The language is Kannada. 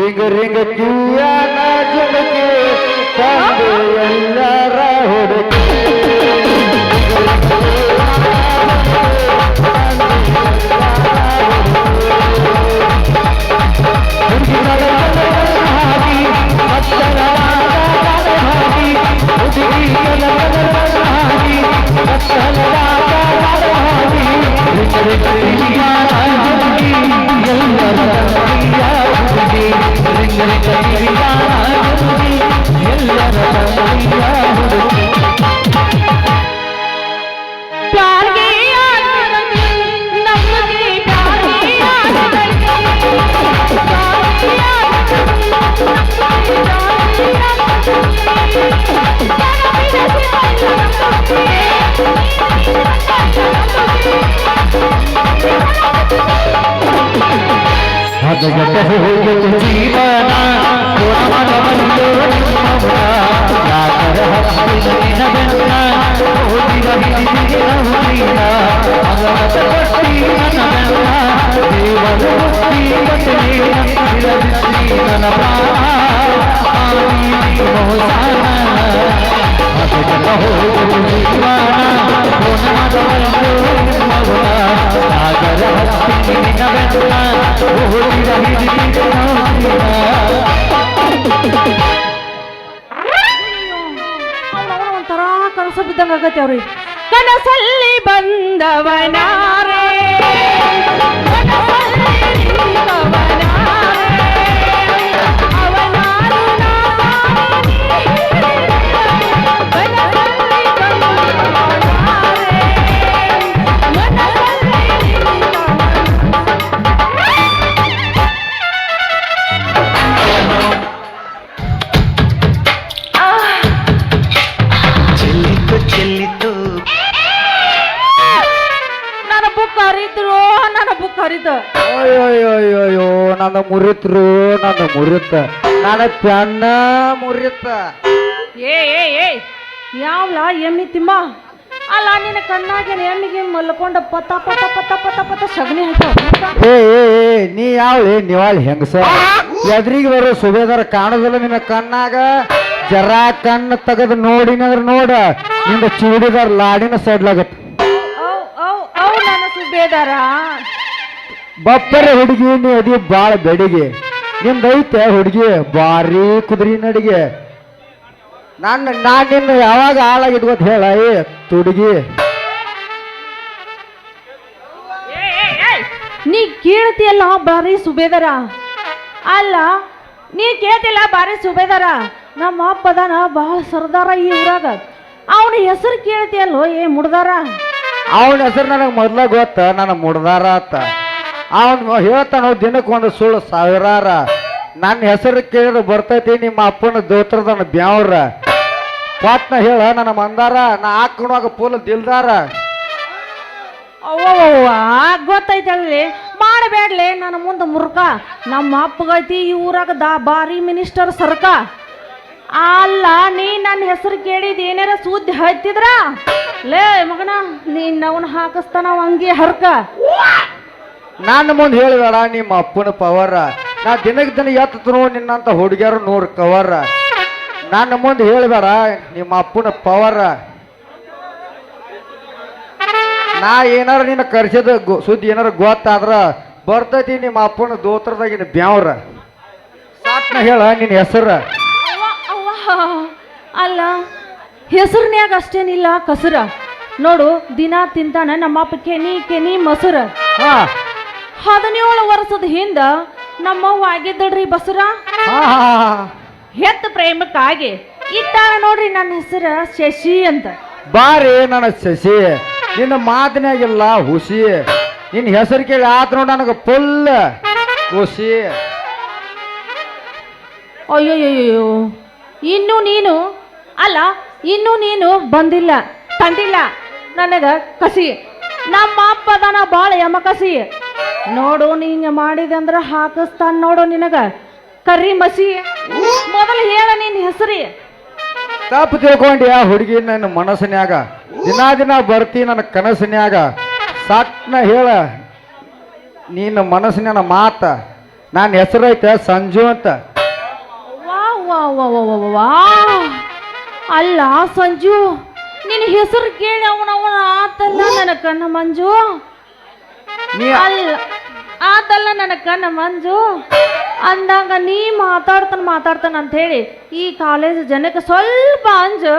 रिंग रिंग किया ना। দেখতে ಹದಗತ ಹೋಗಿತು ಜೀವನ ಬಂದು ನಮ್ಮವ. ಹಸಿರಿನ ಬೆನ್ನ ಓದಿದ ಹಿರಿಯ ಹುಲಿನ. ಭಗವತ ಭಕ್ತಿ ಬೆನ್ನ, ದೇವರ ಭಕ್ತಿ ಬಸಳೆ ನನ್ನ ಪ್ರಾಣ. ಆದಿ ಹೋಗಿತು ಜೀವನ ಒಂಥರ ಕನಸ ಬಿದ್ದಂಗ ಆಗತ್ತೆ ಅವ್ರಿ ಕನಸಲ್ಲಿ ಬಂದವನಾರೆ. ಅಯ್ಯೋಯ್ಯೋಯ್ಯೋ ನನ್ನ ಮುರಿತ್ರು ನನ್ನ ಮುರಿತ. ನನ್ನ ಪೆನ್ನ ಮುರಿತ. ಏ ಏ ಏ ಯಾವ್ಲ ಎಮ್ಮಿ ತಿಮ್ಮ? ಅಲ್ಲ ನಿನ್ನ ಕಣ್ಣಾಗೆ ಎಮ್ಮಿಗೆ ಮಲ್ಕೊಂಡ ಪತ ಪತ ಪತ ಪತ ಪತ ಸಗಣಿ ಹಾಕ ಏ ಏ ಏ, ನೀ ಯಾವ ನಿವಾಳ್ ಹೆಂಗಸ? ಎದ್ರಿಗೆ ಬರೋ ಸುಬೇದಾರ ಕಾಣೋದಿಲ್ಲ ನಿನ್ನ ಕಣ್ಣಾಗ. ಜರ ಕಣ್ಣು ತೆಗೆದು ನೋಡಿನಂದ್ರ ನೋಡ. ನಿಂದ ಚೂಡಿದಾರ ಲಾಡಿನ ಸಡ್ಲಾಗತ್ತ ಔ ಔ ಔ ನನ್ನ ಸುಬೇದಾರ. ಬಪ್ಪರೆ ಹುಡುಗಿ ನೀ ಅದಿ ಬಾಳ ಬೆಡಿಗೆ ನಿಮ್ದೈತೆ ಹುಡುಗಿ ಬಾರಿ ಕುದುರಿ ನಡಿಗೆ. ನನ್ನ ನಾನ್ ನಿನ್ನ ಯಾವಾಗ ಹಾಳಾಗಿದ್ಗೊತ್ ಹೇಳ ಏ ತುಡುಗಿ. ನೀ ಕೇಳ್ತಿಯಲ್ಲ ಬಾರಿ ಸುಬೇದಾರ. ಅಲ್ಲ ನೀ ಕೇಳ್ತಿಲ್ಲ ಬಾರಿ ಸುಬೇದಾರ? ನಮ್ಮ ಅಪ್ಪದನ ಬಹಳ ಸರ್ದಾರ ಈ ಊರಾಗ. ಅವನ ಹೆಸರು ಕೇಳ್ತಿಯಲ್ಲೋ ಏ ಮುಡ್ದಾರ? ಅವನ ಹೆಸರು ನನಗೆ ಮೊದ್ಲ ಗೊತ್ತ ನನ್ನ ಮುಡ್ದಾರ ಆತ ಅವನ್ ಹೇಳ್ತಾನ ದಿನಕ್ಕೆ ಒಂದು ಸುಳ್ಳು. ಸಾವಿರಾರ, ನನ್ನ ಹೆಸರು ಕೇಳಿದ್ರೆ ಬರ್ತೈತಿ, ನಿಮ್ಮ ಅಪ್ಪನ ದೋತ್ರದನ ಬ್ಯಾವ್ರ. ಪಾಟ್ನ ಹೇಳ, ನನ್ನ ಮಂದಾರ, ನಾ ಹಾಕೊಂಡಾಗ ಪೂಲ ದಿಲ್ದಾರ. ಅವ್ವ ಗೊತ್ತೈತಲ್ರಿ? ಮಾಡಬೇಡ್ಲಿ, ನನ್ನ ಮುಂದೆ ಮುರ್ಕ. ನಮ್ಮ ಅಪ್ಪಗೈತಿ ಈ ಊರಾಗ ದಾ ಬಾರಿ ಮಿನಿಸ್ಟರ್ ಸರ್ಕ. ಅಲ್ಲ, ನೀ ನನ್ನ ಹೆಸರು ಕೇಳಿದ ಏನಾರ ಸುದ್ದಿ ಹತ್ತಿದ್ರ ಲೇ ಮಗನ, ನೀನ್ ಅವನ್ ಹಾಕಿಸ್ತಾನ ಅಂಗಿ ಹರ್ಕ. ನನ್ನ ಮುಂದೆ ಹೇಳಿದಾಳ ನಿಮ್ಮ ಅಪ್ಪನ ಪವರ ನಾ ದಿನಕ್ಕೆ ದಿನ ಎತ್ತೋ ನಿನ್ನಂತ ಹುಡುಗಿಯರು ನೂರು ಕವರ ನನ್ನ ಮುಂದೆ ಹೇಳಬೇಡ ನಿಮ್ಮ ಅಪ್ಪನ ಪವರ ನಾ ಏನಾರ ನಿನ್ನ ಕರ್ಸಿದ ಸುದ್ದಿ ಏನಾರ ಗೊತ್ತಾದ್ರ ಬರ್ತೈತಿ ನಿಮ್ಮ ಅಪ್ಪನ ದೋತ್ರದಾಗಿನ ಬ್ಯಾವ್ರ. ಸಾಕ್ನ ಹೇಳ ನಿನ್ನ ಹೆಸರ. ಅಲ್ಲ ಹೆಸರ್ನ್ಯಾಗ ಅಷ್ಟೇನಿಲ್ಲ ಕಸರ. ನೋಡು ದಿನ ತಿಂತಾನ ನಮ್ಮ ಅಪ್ಪ ಕೆನಿ ಕೆನಿ ಮೊಸರ. ಹಾ. ಹದಿನೇಳು ವರ್ಷದ ಹಿಂದ ನಮ್ಮವ್ವ ಆಗಿದ್ದಳ್ರಿ ಬಸರ. ಹೆತ್ತ ಪ್ರೇಮಕ್ಕಾಗಿ ಇಟ್ಟಾರ ನೋಡ್ರಿ ನನ್ನ ಹೆಸರ ಶಶಿ ಅಂತ. ಬಾರಿ ನನ್ನ ಶಶಿ ನಿನ್ನ ಮಾತಿನಾಗಿಲ್ಲ ಹುಸಿ ನಿನ್ನ ಹೆಸರು ಕೇಳಿ ಆತ ನೋಡ ನನಗೆ ಫುಲ್ ಖುಷಿ ಅಯ್ಯೋಯ್ಯೋ ಇನ್ನು ನೀನು ಅಲ್ಲ ಇನ್ನು ನೀನು ಬಂದಿಲ್ಲ ತಂದಿಲ್ಲ. ನನಗ ಕಸಿ ನಮ್ಮ ಅಪ್ಪ ಭಾಳ ಯಮ ಯಮಕಸಿ ನೋಡು ನೀಂಗ ಮಾಡಿದೆ ಅಂದ್ರೆ ಹಾಕಿಸ್ತಾನ ನೋಡು ನಿನಗ. ಕರ್ರಿ ಮಸಿ. ಮೊದಲು ಹೇಳ ನಿನ್ನ ಹೆಸರಿ. ತಪ್ಪು ಆ ಹುಡುಗಿ ನನ್ನ ಮನಸ್ಸಿನ್ಯಾಗ. ದಿನಾ ದಿನ ಬರ್ತಿ ನನ್ನ ಕನಸಿನ್ಯಾಗ. ಸಾಕ್ನ ಹೇಳ. ನಿನ್ನ ಮನಸ್ಸಿನ ಮಾತ. ನನ್ನ ಹೆಸರೈತೆ ಸಂಜು ಅಂತ. ವಾ ವಾ ವಾ ವಾ ವಾ ವಾ ವಾ. ಅಲ್ಲ ಸಂಜು ನಿನ್ನ ಹೆಸರು ಕೇಳಿ ಅವನವನ ಆತಲ್ಲ ನನ್ನ ಕಣ್ಣ ಮಂಜು. ನೀ ಅಲ್ಲ, ಆತಲ್ಲ ನನ್ನ ಕಣ್ಣ ಮಂಜು. ಅಂದಾಗ ನೀ ಮಾತಾಡ್ತಾನ ಮಾತಾಡ್ತಾನ ಅಂತ ಹೇಳಿ ಈ ಕಾಲೇಜ್ ಜನಕ್ಕೆ ಸ್ವಲ್ಪ ಅಂಜು.